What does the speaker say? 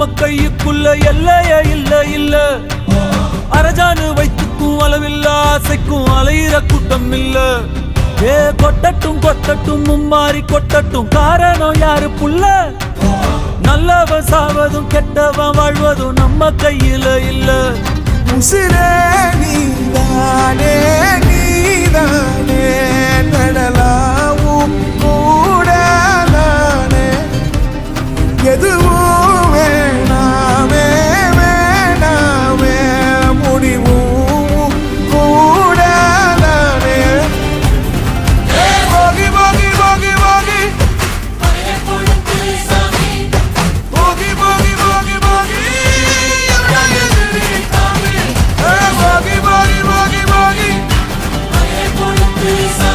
நம்ம கையுக்குள்ள எல்லைய இல்ல இல்ல. அரஜானு வைத்துக்கும் அளவில்ல ஆசைக்கும் அலையிற கூட்டம் இல்ல. ஏ கொட்டட்டும் கொட்டட்டும் மும்மாறி கொட்டட்டும். காரணம் யாரு புள்ள? நல்லவன் சாவதும் கெட்டவன் வாழ்வதும் நம்ம கையில இல்ல. உசிரே Please.